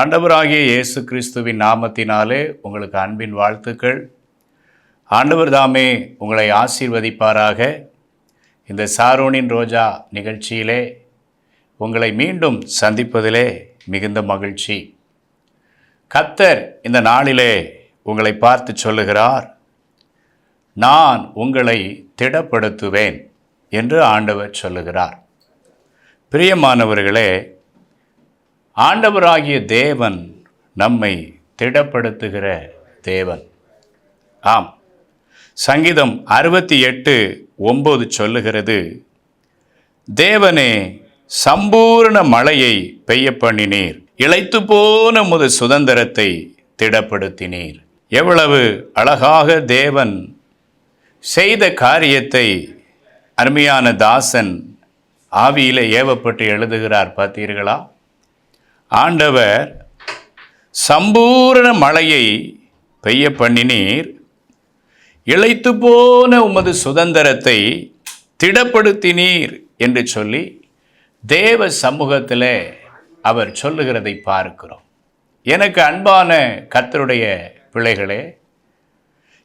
ஆண்டவராகிய இயேசு கிறிஸ்துவின் நாமத்தினாலே உங்களுக்கு அன்பின் வாழ்த்துக்கள். ஆண்டவர் தாமே உங்களை ஆசீர்வதிப்பாராக. இந்த சாரோனின் ரோஜா நிகழ்ச்சியிலே உங்களை மீண்டும் சந்திப்பதிலே மிகுந்த மகிழ்ச்சி. கத்தர் இந்த நாளிலே உங்களை பார்த்து சொல்லுகிறார் நான் உங்களை திடப்படுத்துவேன் என்று ஆண்டவர் சொல்லுகிறார். பிரியமானவர்களே ஆண்டவராகிய தேவன் நம்மை திடப்படுத்துகிற தேவன். ஆம். சங்கீதம் அறுபத்தி எட்டு ஒம்பது சொல்லுகிறது தேவனே சம்பூர்ண மழையை பெய்ய பண்ணினீர் இழைத்து போன முது சுதந்திரத்தை திடப்படுத்தினீர். எவ்வளவு அழகாக தேவன் செய்த காரியத்தை அருமையான தாசன் ஆவியில் ஏவப்பட்டு எழுதுகிறார் பார்த்தீர்களா? ஆண்டவர் சம்பூரண மழையை பெய்ய பண்ணினீர். இழைத்து போன உமது சுதந்திரத்தை திடப்படுத்தினீர் என்று சொல்லி தேவ சமூகத்தில் அவர் சொல்லுகிறதை பார்க்கிறோம். எனக்கு அன்பான கத்தருடைய பிள்ளைகளே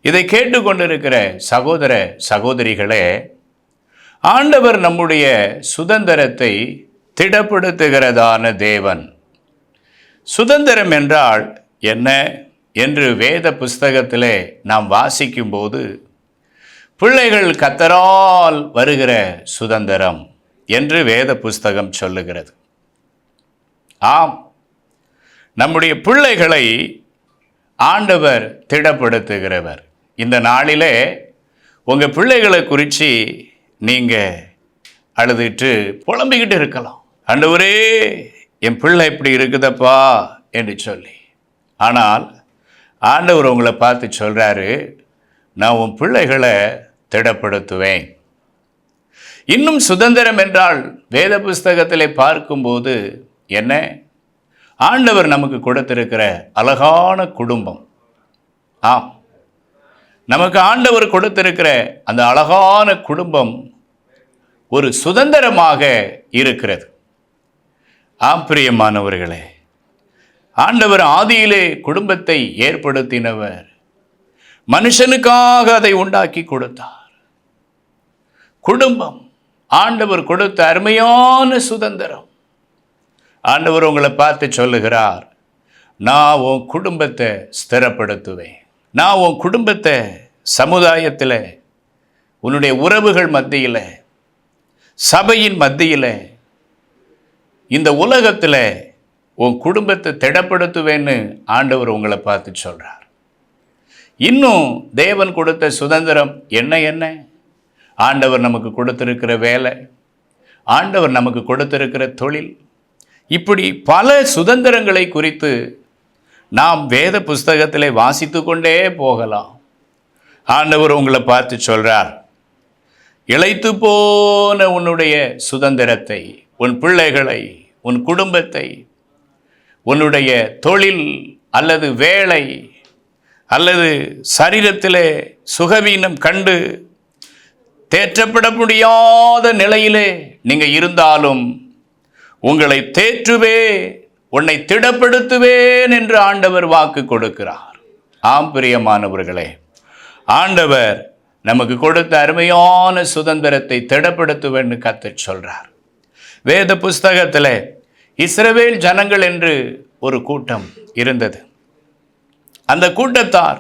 இதை கேட்டுக்கொண்டிருக்கிற சகோதர சகோதரிகளே ஆண்டவர் நம்முடைய சுதந்திரத்தை திடப்படுத்துகிறதான தேவன். சுதந்திரம் என்றால் என்ன என்று வேத புஸ்தகத்திலே நாம் வாசிக்கும்போது பிள்ளைகள் கத்தரால் வருகிற சுதந்திரம் என்று வேத புஸ்தகம் சொல்லுகிறது. ஆம் நம்முடைய பிள்ளைகளை ஆண்டவர் திடப்படுத்துகிறவர். இந்த நாளிலே உங்கள் பிள்ளைகளை குறித்து நீங்கள் அழுதுட்டு புலம்பிக்கிட்டு இருக்கலாம். ஆண்டவரே என் பிள்ளை இப்படி இருக்குதப்பா என்று சொல்லி. ஆனால் ஆண்டவர் உங்களை பார்த்து சொல்கிறாரு நான் உன் பிள்ளைகளை திடப்படுத்துவேன். இன்னும் சுதந்திரம் என்றால் வேத புஸ்தகத்தில் பார்க்கும்போது என்ன? ஆண்டவர் நமக்கு கொடுத்திருக்கிற அழகான குடும்பம். ஆம். நமக்கு ஆண்டவர் கொடுத்திருக்கிற அந்த அழகான குடும்பம் ஒரு சுதந்திரமாக இருக்கிறது. ஆப்பிரியமானவர்களே ஆண்டவர் ஆதியிலே குடும்பத்தை ஏற்படுத்தினவர். மனுஷனுக்காக அதை உண்டாக்கி கொடுத்தார். குடும்பம் ஆண்டவர் கொடுத்த அருமையான சுதந்திரம். ஆண்டவர் உங்களை பார்த்து சொல்லுகிறார் நான் உன் குடும்பத்தை ஸ்திரப்படுத்துவேன். நான் உன் குடும்பத்தை சமுதாயத்தில் உன்னுடைய உறவுகள் மத்தியில் சபையின் மத்தியில் இந்த உலகத்தில் உன் குடும்பத்தை திடப்படுத்துவேன்னு ஆண்டவர் உங்களை பார்த்து சொல்கிறார் இன்னும் தேவன் கொடுத்த சுதந்திரம் என்ன என்ன? ஆண்டவர் நமக்கு கொடுத்துருக்கிற வேலை ஆண்டவர் நமக்கு கொடுத்திருக்கிற தொழில். இப்படி பல சுதந்திரங்களை குறித்து நாம் வேத புஸ்தகத்தில் வாசித்து கொண்டே போகலாம். ஆண்டவர் உங்களை பார்த்து சொல்கிறார் இழைத்து போன உன்னுடைய சுதந்திரத்தை உன் பிள்ளைகளை உன் குடும்பத்தை உன்னுடைய தொழில் அல்லது வேலை அல்லது சரீரத்திலே சுகவீனம் கண்டு தேற்றப்பட முடியாத நிலையிலே நீங்கள் இருந்தாலும் உங்களை தேற்றுவே உன்னை திடப்படுத்துவேன் என்று ஆண்டவர் வாக்கு கொடுக்கிறார். ஆம் பிரியமானவர்களே ஆண்டவர் நமக்கு கொடுத்த அருமையான சுதந்திரத்தை திடப்படுத்துவேன்னு கத்தச் சொல்கிறார் வேத புஸ்தகத்தில் இஸ்ரவேல் ஜனங்கள் என்று ஒரு கூட்டம் இருந்தது. அந்த கூட்டத்தார்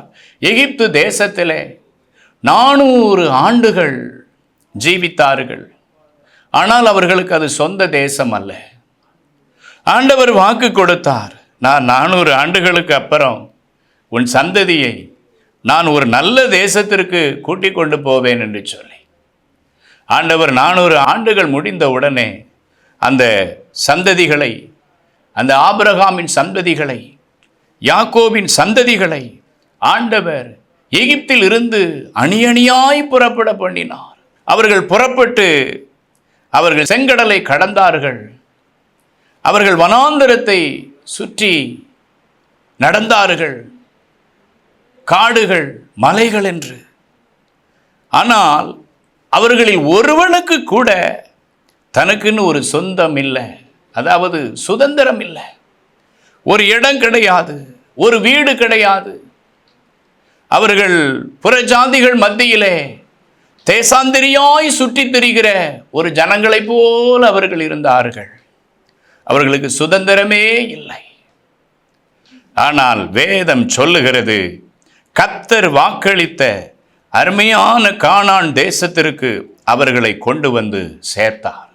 எகிப்து தேசத்திலே நானூறு ஆண்டுகள் ஜீவித்தார்கள். ஆனால் அவர்களுக்கு அது சொந்த தேசம் அல்ல. ஆண்டவர் வாக்கு கொடுத்தார் நான் நானூறு ஆண்டுகளுக்கு அப்புறம் உன் சந்ததியை நான் ஒரு நல்ல தேசத்திற்கு கூட்டிக் கொண்டு போவேன் என்று சொல்லி. ஆண்டவர் நானூறு ஆண்டுகள் முடிந்த உடனே அந்த சந்ததிகளை அந்த ஆபிரகாமின் சந்ததிகளை யாக்கோவின் சந்ததிகளை ஆண்டவர் எகிப்தில் இருந்து அணி அணியாய் புறப்பட பண்ணினார். அவர்கள் புறப்பட்டு அவர்கள் செங்கடலை கடந்தார்கள். அவர்கள் வனாந்தரத்தை சுற்றி நடந்தார்கள். காடுகள் மலைகள் என்று. ஆனால் அவர்களில் ஒருவனுக்கு கூட தனக்குன்னு ஒரு சொந்தம் இல்லை. அதாவது சுதந்திரம் இல்லை. ஒரு இடம் கிடையாது. ஒரு வீடு கிடையாது. அவர்கள் புறஜாதிகள் மத்தியிலே தேசாந்திரியாய் சுற்றி திரிகிற ஒரு ஜனங்களைப் போல் அவர்கள் இருந்தார்கள். அவர்களுக்கு சுதந்திரமே இல்லை. ஆனால் வேதம் சொல்லுகிறது கத்தர் வாக்களித்த அருமையான காணான் தேசத்திற்கு அவர்களை கொண்டு வந்து சேர்த்தார்.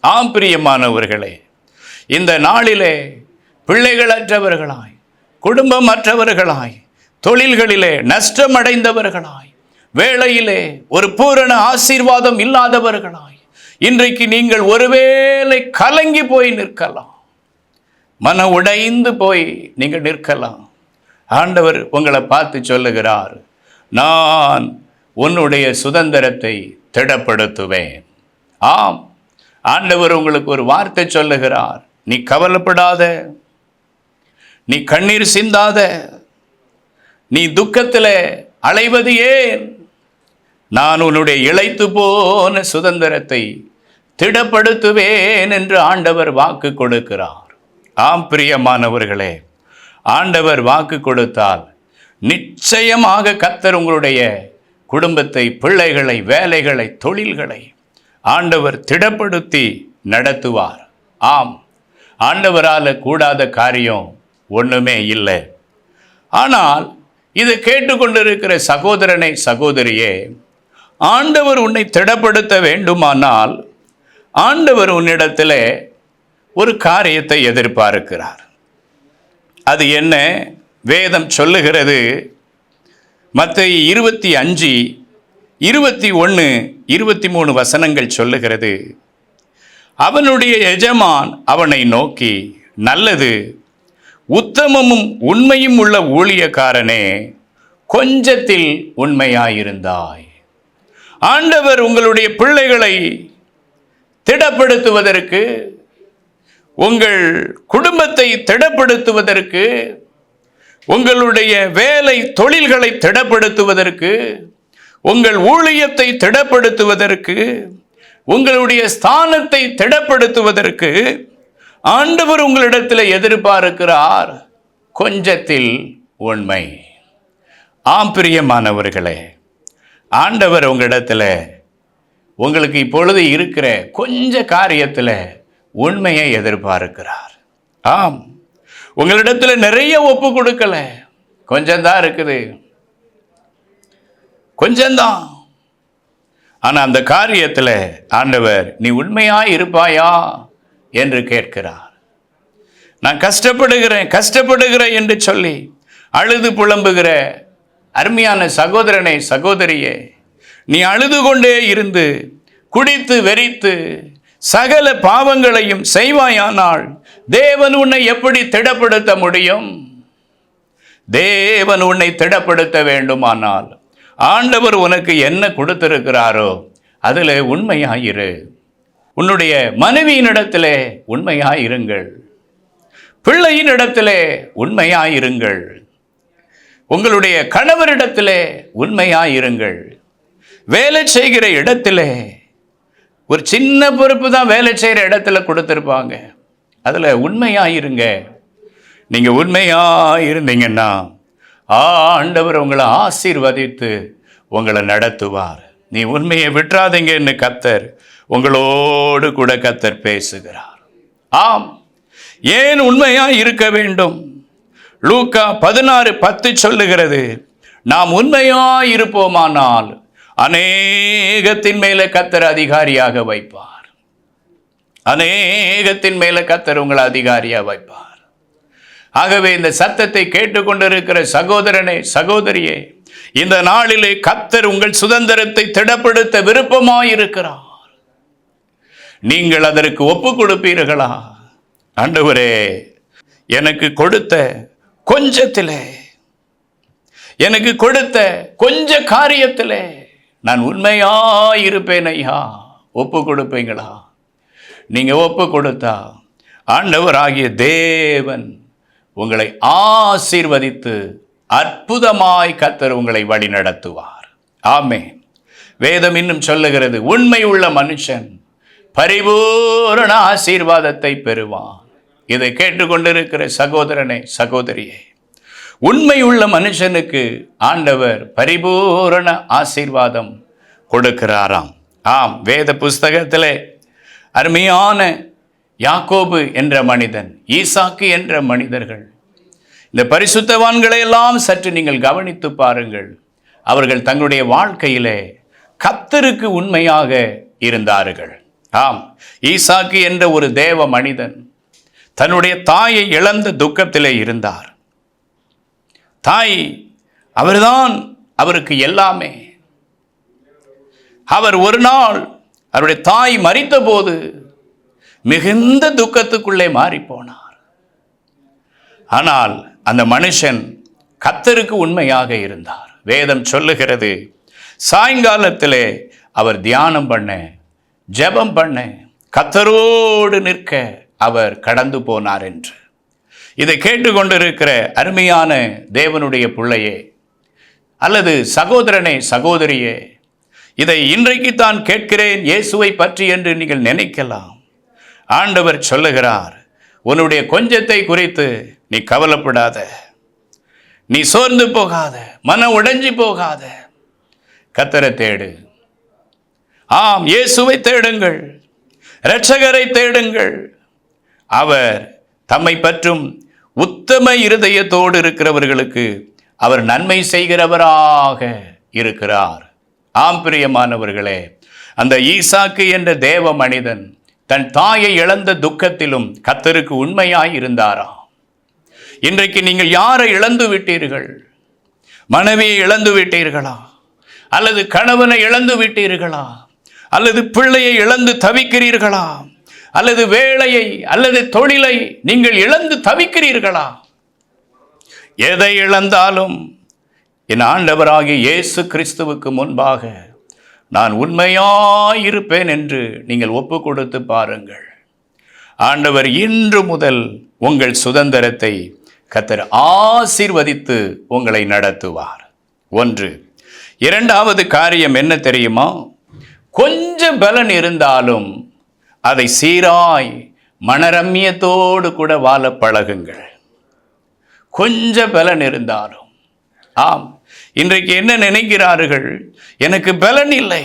ஆம் பிரியமானவர்களே இந்த நாளிலே பிள்ளைகளற்றவர்களாய் குடும்பமற்றவர்களாய் தொழில்களிலே நஷ்டமடைந்தவர்களாய் வேளையிலே ஒரு பூரண ஆசீர்வாதம் இல்லாதவர்களாய் இன்றைக்கு நீங்கள் ஒருவேளை கலங்கி போய் நிற்கலாம். மன உடைந்து போய் நீங்கள் நிற்கலாம். ஆண்டவர் உங்களை பார்த்து சொல்லுகிறார் நான் உன்னுடைய சுதந்திரத்தை திடப்படுத்துவேன். ஆம் ஆண்டவர் உங்களுக்கு ஒரு வார்த்தை சொல்லுகிறார். நீ கவலைப்படாத. நீ கண்ணீர் சிந்தாத. நீ துக்கத்தில் அலைவது ஏன்? நான் உன்னுடைய இழைத்து போன சுதந்திரத்தை திடப்படுத்துவேன் என்று ஆண்டவர் வாக்கு கொடுக்கிறார். ஆம் பிரியமானவர்களே ஆண்டவர் வாக்கு கொடுத்தால் நிச்சயமாக கத்தர் உங்களுடைய குடும்பத்தை பிள்ளைகளை வேலைகளை தொழில்களை ஆண்டவர் திடப்படுத்தி நடத்துவார். ஆம் ஆண்டவரால் கூடாத காரியம் ஒன்றுமே இல்லை. ஆனால் இதை கேட்டுக்கொண்டிருக்கிற சகோதரனை சகோதரியே ஆண்டவர் உன்னை திடப்படுத்த வேண்டுமானால் ஆண்டவர் உன்னிடத்தில் ஒரு காரியத்தை எதிர்பார்க்கிறார். அது என்ன? வேதம் சொல்லுகிறது மற்ற இருபத்தி அஞ்சு இருபத்தி ஒன்று இருபத்தி மூணு வசனங்கள் சொல்லுகிறது அவனுடைய எஜமான் அவனை நோக்கி நல்லது உத்தமமும் உண்மையும் உள்ள ஊழியக்காரனே கொஞ்சத்தில் உண்மையாயிருந்தாய். ஆண்டவர் உங்களுடைய பிள்ளைகளை திடப்படுத்துவதற்கு உங்கள் குடும்பத்தை திடப்படுத்துவதற்கு உங்களுடைய வேலை தொழில்களை திடப்படுத்துவதற்கு உங்கள் ஊழியத்தை திடப்படுத்துவதற்கு உங்களுடைய ஸ்தானத்தை திடப்படுத்துவதற்கு ஆண்டவர் உங்களிடத்தில் எதிர்பார்க்கிறார். கொஞ்சத்தில் உண்மை. ஆம் பிரியமானவர்களே ஆண்டவர் உங்களிடத்தில் உங்களுக்கு இப்பொழுது இருக்கிற கொஞ்ச காரியத்தில் உண்மையை எதிர்பார்க்கிறார். ஆம் உங்களிடத்தில் நிறைய ஒப்பு கொடுக்கல. கொஞ்சம்தான் இருக்குது. கொஞ்சம்தான் ஆனால் அந்த காரியத்தில் ஆண்டவர் நீ உண்மையாக இருப்பாயா? என்று கேட்கிறார். நான் கஷ்டப்படுகிறேன் கஷ்டப்படுகிறேன் என்று சொல்லி அழுது புலம்புகிற அருமையான சகோதரனை சகோதரியே நீ அழுது கொண்டே இருந்து குடித்து வெறித்து சகல பாவங்களையும் செய்வாயானால் தேவன் உன்னை எப்படி திடப்படுத்த முடியும்? தேவன் உன்னை திடப்படுத்த வேண்டுமானால் ஆண்டவர் உனக்கு என்ன கொடுத்திருக்கிறாரோ அதில் உண்மையாயிரு. உன்னுடைய மனைவியினிடத்திலே உண்மையாயிருங்கள். பிள்ளையினிடத்திலே உண்மையாயிருங்கள். உங்களுடைய கணவரிடத்திலே உண்மையாயிருங்கள். வேலை செய்கிற இடத்திலே ஒரு சின்ன பொறுப்பு தான் வேலை செய்கிற இடத்துல கொடுத்துருப்பாங்க. அதில் உண்மையாயிருங்க. நீங்கள் உண்மையாக இருந்தீங்கன்னா ஆண்டவர் உங்களை ஆசீர்வதித்து உங்களை நடத்துவார். நீ உண்மையை விட்டுறாதீங்கன்னு கத்தர் உங்களோடு கூட கத்தர் பேசுகிறார். ஆம். ஏன் உண்மையாக இருக்க வேண்டும்? லூக்கா பதினாறு பத்து சொல்லுகிறது நாம் உண்மையாக இருப்போமானால் அநேகத்தின் மேலே கத்தர் அதிகாரியாக வைப்பார். அநேகத்தின் மேலே கத்தர் உங்களை அதிகாரியாக வைப்பார். ஆகவே இந்த சத்தத்தை கேட்டுக்கொண்டிருக்கிற சகோதரனே சகோதரியே இந்த நாளிலே கத்தர் உங்கள் சுதந்திரத்தை திடப்படுத்த விருப்பமாயிருக்கிறார். நீங்கள் அதற்கு ஒப்பு கொடுப்பீர்களா ஆண்டவரே எனக்கு கொடுத்த கொஞ்சத்திலே எனக்கு கொடுத்த கொஞ்ச காரியத்திலே நான் உண்மையாயிருப்பேன் ஐயா ஒப்பு கொடுப்பீங்களா நீங்க ஒப்பு கொடுத்தா ஆண்டவர் ஆகிய தேவன் உங்களை ஆசீர்வதித்து அற்புதமாய் கத்தர் உங்களை வழி நடத்துவார் ஆமே வேதம் இன்னும் சொல்லுகிறது உண்மை உள்ள மனுஷன் பரிபூரண ஆசீர்வாதத்தை பெறுவான். இதை கேட்டுக்கொண்டிருக்கிற சகோதரனே சகோதரியே உள்ள மனுஷனுக்கு ஆண்டவர் பரிபூரண ஆசீர்வாதம் கொடுக்கிறாராம். ஆம் வேத புஸ்தகத்திலே அருமையான யாக்கோபு என்ற மனிதன் ஈசாக்கு என்ற மனிதர்கள். இந்த பரிசுத்தவான்களை எல்லாம் சற்று நீங்கள் கவனித்து பாருங்கள். அவர்கள் தங்களுடைய வாழ்க்கையிலே கத்தருக்கு உண்மையாக இருந்தார்கள். ஆம் ஈசாக்கு என்ற ஒரு தேவ மனிதன் தன்னுடைய தாயை இழந்த துக்கத்திலே இருந்தார். தாய் அவர்தான் அவருக்கு எல்லாமே. அவர் ஒரு நாள் அவருடைய தாய் மறித்தபோது மிகுந்த துக்கத்துக்குள்ளே மாறி போனார் ஆனால் அந்த மனுஷன் கத்தருக்கு உண்மையாக இருந்தார். வேதம் சொல்லுகிறது சாயங்காலத்திலே அவர் தியானம் பண்ண ஜெபம் பண்ண கத்தரோடு நிற்க அவர் கடந்து போனார் என்று. இதை கேட்டுக்கொண்டிருக்கிற அருமையான தேவனுடைய பிள்ளையே அல்லது சகோதரனே சகோதரியே இதை இன்றைக்கு தான் கேட்கிறேன் இயேசுவை பற்றி என்று நீங்கள் நினைக்கலாம். ஆண்டவர் சொல்லுகிறார் உன்னுடைய கொஞ்சத்தை குறித்து நீ கவலைப்படாத. நீ சோர்ந்து போகாத மன உடைஞ்சு போகாத. கத்தரை தேடு. ஆம் இயேசுவை தேடுங்கள். இரட்சகரை தேடுங்கள். அவர் தம்மை பற்றும் உத்தம இருதயத்தோடு இருக்கிறவர்களுக்கு அவர் நன்மை செய்கிறவராக இருக்கிறார். ஆம் பிரியமானவர்களே அந்த ஈசாக்கு என்ற தேவ மனிதன் தன் தாயை இழந்த துக்கத்திலும் கத்தருக்கு உண்மையாய் இருந்தாரா இன்றைக்கு நீங்கள் யாரை இழந்து விட்டீர்கள்? மனைவியை இழந்து விட்டீர்களா? அல்லது கணவனை இழந்து விட்டீர்களா? அல்லது பிள்ளையை இழந்து தவிக்கிறீர்களா? அல்லது வேலையை அல்லது தொழிலை நீங்கள் இழந்து தவிக்கிறீர்களா? எதை இழந்தாலும் என் ஆண்டவராகிய இயேசு கிறிஸ்துவுக்கு முன்பாக நான் உண்மையாயிருப்பேன் என்று நீங்கள் ஒப்பு கொடுத்து பாருங்கள். ஆண்டவர் இன்று முதல் உங்கள் சுதந்திரத்தை கத்தர் ஆசீர்வதித்து உங்களை நடத்துவார். ஒன்று இரண்டாவது காரியம் என்ன தெரியுமா? கொஞ்சம் பலன் இருந்தாலும் அதை சீராய் மனரம்யத்தோடு கூட வாழ பழகுங்கள். கொஞ்ச பலன் இருந்தாலும் ஆம் இன்றைக்கு என்ன நினைக்கிறார்கள்? எனக்கு பலன் இல்லை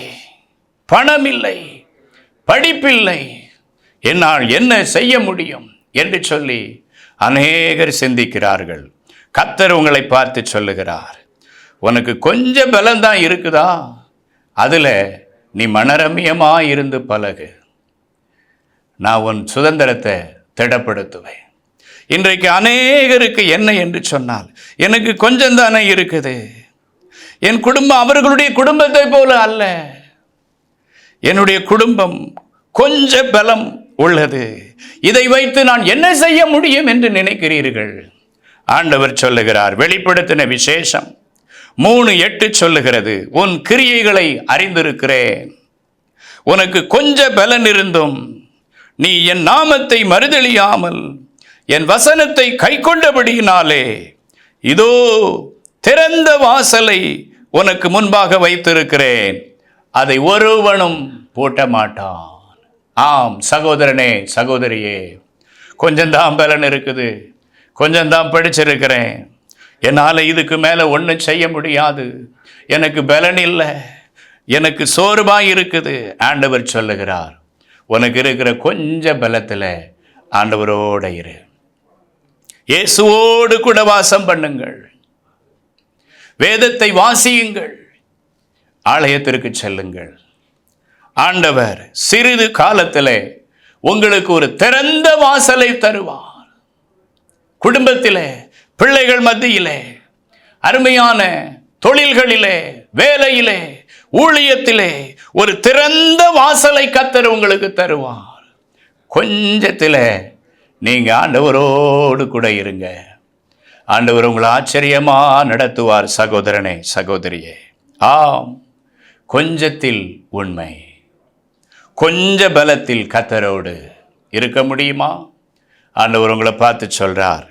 பணம் இல்லை படிப்பில்லை. என்னால் என்ன செய்ய முடியும் என்று சொல்லி அநேகர் சிந்திக்கிறார்கள். கத்தர் உங்களை பார்த்து சொல்லுகிறார் உனக்கு கொஞ்சம் பலம் தான் இருக்குதா? அதில் நீ மனரமியமாக இருந்து பழகு. நான் உன் சுதந்திரத்தை திடப்படுத்துவேன். இன்றைக்கு அநேகருக்கு என்ன என்று சொன்னால் எனக்கு கொஞ்சம் தானே இருக்குது. என் குடும்பம் அவர்களுடைய குடும்பத்தை போல அல்ல. என்னுடைய குடும்பம் கொஞ்ச பலம் உள்ளது. இதை வைத்து நான் என்ன செய்ய முடியும் என்று நினைக்கிறீர்கள்? ஆண்டவர் சொல்லுகிறார் வெளிப்படுத்தின விசேஷம் மூணு எட்டு சொல்லுகிறது. உன் கிரியைகளை அறிந்திருக்கிறேன். உனக்கு கொஞ்ச பலன் இருந்தும் நீ என் நாமத்தை மறுதளியாமல் என் வசனத்தை கை கொண்டபடியினாலே இதோ திறந்த வாசலை உனக்கு முன்பாக வைத்திருக்கிறேன். அதை ஒருவனும் பூட்ட மாட்டான் ஆம் சகோதரனே சகோதரியே கொஞ்சம்தான் பலன் இருக்குது. கொஞ்சம்தான் படிச்சிருக்கிறேன். என்னால் இதுக்கு மேலே ஒன்றும் செய்ய முடியாது. எனக்கு பலன் இல்லை. எனக்கு சோர்வாக இருக்குது. ஆண்டவர் சொல்லுகிறார் உனக்கு இருக்கிற கொஞ்ச பலத்தில் ஆண்டவரோட இரு. இயேசுவோடு கூட வாசம் பண்ணுங்கள். வேதத்தை வாசியுங்கள். ஆலயத்திற்கு செல்லுங்கள். ஆண்டவர் சிறிது காலத்திலே உங்களுக்கு ஒரு திறந்த வாசலை தருவார். குடும்பத்திலே பிள்ளைகள் மத்தியிலே அருமையான தொழில்களிலே வேலையிலே ஊழியத்திலே ஒரு திறந்த வாசலை கத்தர் உங்களுக்கு தருவார். கொஞ்சத்தில் நீங்கள் ஆண்டவரோடு கூட இருங்க. ஆண்டவர் உங்களை ஆச்சரியமாக நடத்துவார் சகோதரனே சகோதரியே. ஆம் கொஞ்சத்தில் உண்மை. கொஞ்ச பலத்தில் கத்தரோடு இருக்க முடியுமா? ஆண்டவர் உங்களை பார்த்து சொல்கிறார்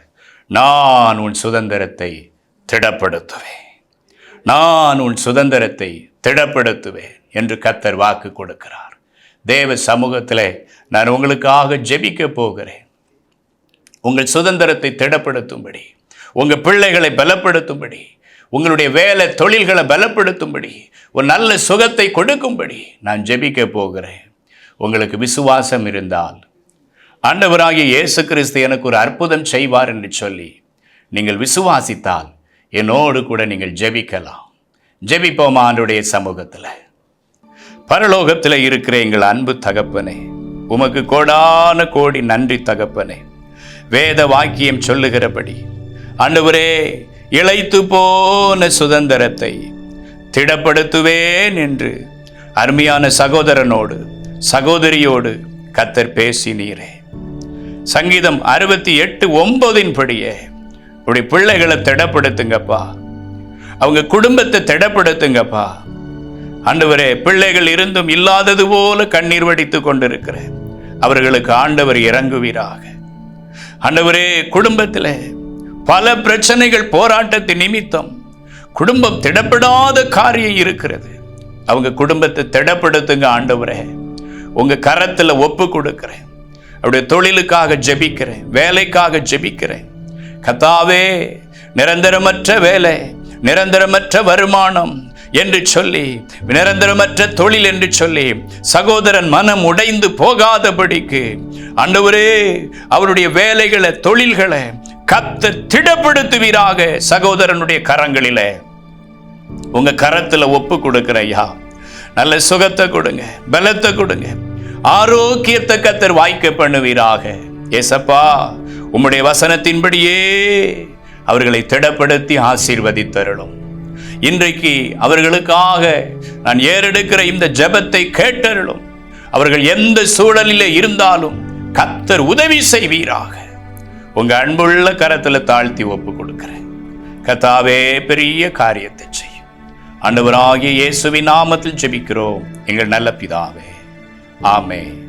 நான் உன் சுதந்திரத்தை திடப்படுத்துவேன். நான் உன் சுதந்திரத்தை திடப்படுத்துவேன் என்று கத்தர் வாக்கு கொடுக்கிறார். தேவ சமூகத்தில் நான் உங்களுக்காக ஜெபிக்க போகிறேன். உங்கள் சுதந்திரத்தை திடப்படுத்தும்படி. உங்கள் பிள்ளைகளை பலப்படுத்தும்படி உங்களுடைய வேலை தொழில்களை பலப்படுத்தும்படி ஒரு நல்ல சுகத்தை கொடுக்கும்படி நான் ஜெபிக்க போகிறேன். உங்களுக்கு விசுவாசம் இருந்தால் ஆண்டவராகிய இயேசு கிறிஸ்து எனக்கு ஒரு அற்புதம் செய்வார் என்று சொல்லி நீங்கள் விசுவாசித்தால் என்னோடு கூட நீங்கள் ஜெபிக்கலாம். ஜெபிப்போமா ஆண்டுடைய சமூகத்தில். பரலோகத்தில் இருக்கிற எங்கள் அன்பு தகப்பனே உமக்கு கோடான கோடி நன்றி தகப்பனே. வேத வாக்கியம் சொல்லுகிறபடி ஆண்டவரே இழைத்து போன சுதந்திரத்தை திடப்படுத்துவேன் என்று அருமையான சகோதரனோடு சகோதரியோடு கத்தர் பேசினீரே. சங்கீதம் அறுபத்தி எட்டு ஒன்பதின் படியே உடைய பிள்ளைகளை திடப்படுத்துங்கப்பா. அவங்க குடும்பத்தை திடப்படுத்துங்கப்பா. ஆண்டவரே பிள்ளைகள் இருந்தும் இல்லாதது போல கண்ணீர் வடித்து கொண்டிருக்கிறேன். அவர்களுக்கு ஆண்டவர் இறங்குவீராக. ஆண்டவரே குடும்பத்தில் பல பிரச்சனைகள் போராட்டத்தின் நிமித்தம் குடும்பம் திடப்படாத காரியம் இருக்கிறது. அவங்க குடும்பத்தை திடப்படுத்துங்க ஆண்டவரே. உங்க கரத்துல ஒப்பு கொடுக்கிறேன். அவருடைய தொழிலுக்காக ஜெபிக்கிறேன். வேலைக்காக ஜெபிக்கிறேன். கத்தாவே நிரந்தரமற்ற வேலை நிரந்தரமற்ற வருமானம் என்று சொல்லி நிரந்தரமற்ற தொழில் என்று சொல்லி சகோதரன் மனம் உடைந்து போகாதபடிக்கு ஆண்டவரே அவருடைய வேலைகளை தொழில்களை கத்தர் திடப்படுத்துவீராக சகோதரனுடைய கரங்களிலே. உங்க கரத்துல ஒப்பு கொடுக்கிற ஐயா நல்ல சுகத்தை கொடுங்க பலத்தை கொடுங்க. ஆரோக்கியத்தை கத்தர் வாய்க்க பண்ணுவீராக. ஏசப்பா உம்முடைய வசனத்தின்படியே அவர்களை திடப்படுத்தி ஆசீர்வதித்தருளும். இன்றைக்கு அவர்களுக்காக நான் ஏறெடுக்கிற இந்த ஜெபத்தை கேட்டருளும். அவர்கள் எந்த சூழலில் இருந்தாலும் கத்தர் உதவி செய்வீராக. உங்க அன்புள்ள கரத்துல தாழ்த்தி ஒப்பு கொடுக்கிறேன். கத்தாவே பெரிய காரியத்தை செய்யும். ஆண்டவராகிய இயேசுவின் நாமத்தில் ஜெபிக்கிறோம். எங்கள் நல்ல பிதாவே. ஆமே